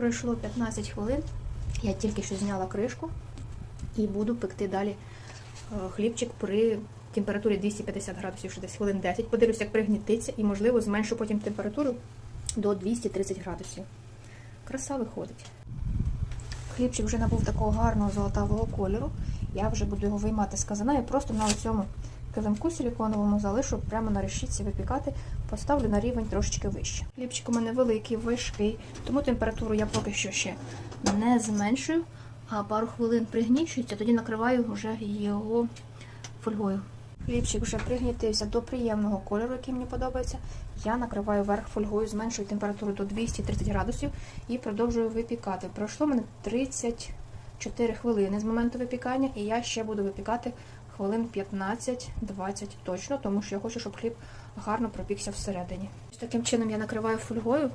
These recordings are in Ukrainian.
Пройшло 15 хвилин. Я тільки що зняла кришку і буду пекти далі е, хлібчик при температурі 250 градусів, що десь хвилин 10. Подивлюся, як пригнітиться, і, можливо, зменшу потім температуру до 230 градусів. Краса виходить. Хлібчик вже набув такого гарного золотавого кольору. Я вже буду його виймати з казана і просто на цьому килимку силіконовому залишу прямо на решітці випікати, поставлю на рівень трошечки вище. Хлібчик у мене великий, важкий, тому температуру я поки що ще не зменшую, а пару хвилин пригнічується, тоді накриваю вже його фольгою. Хлібчик вже пригнітився до приємного кольору, який мені подобається. Я накриваю верх фольгою, зменшую температуру до 230 градусів і продовжую випікати. Пройшло мене 34 хвилини з моменту випікання, і я ще буду випікати хвилин 15-20 точно, тому що я хочу, щоб хліб гарно пропікся всередині. Таким чином я накриваю фольгою,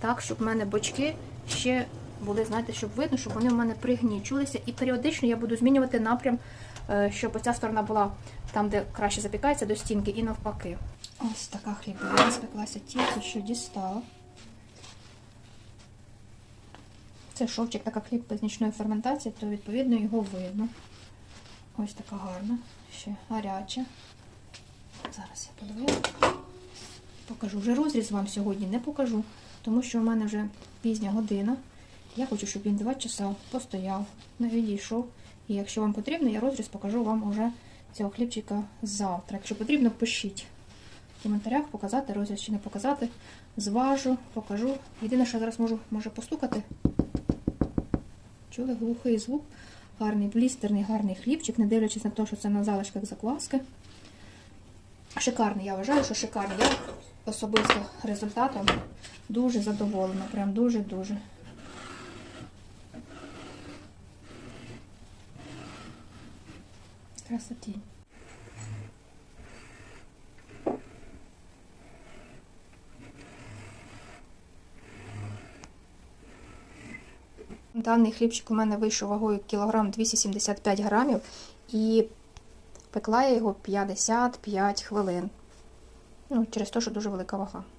так, щоб в мене бочки ще були, знаєте, щоб видно, щоб вони в мене пригнічувалися. І періодично я буду змінювати напрям, е, щоб оця сторона була там, де краще запікається, до стінки, і навпаки. Ось така хлібина спеклася, тільки що дістала. Це шовчик, така хліб без нічної ферментації, то відповідно його видно. Ось така гарна, ще гаряча. Зараз я подивлю. Покажу. Вже розріз вам сьогодні не покажу, тому що в мене вже пізня година. Я хочу, щоб він 2 часа постояв, не відійшов. І якщо вам потрібно, я розріз покажу вам уже цього хлібчика завтра. Якщо потрібно, пишіть в коментарях, показати розріз чи не показати. Зважу, покажу. Єдине, що я зараз можу може постукати. Чули глухий звук. Гарний блістерний, гарний хлібчик, не дивлячись на те, що це на залишках закваски. Шикарний, я вважаю, що шикарний. Я особисто результатом дуже задоволена. Прям дуже-дуже. Красоті. Даний хлібчик у мене вийшов вагою кілограм 275 грамів і пекла я його 55 хвилин. Ну, через те, що дуже велика вага.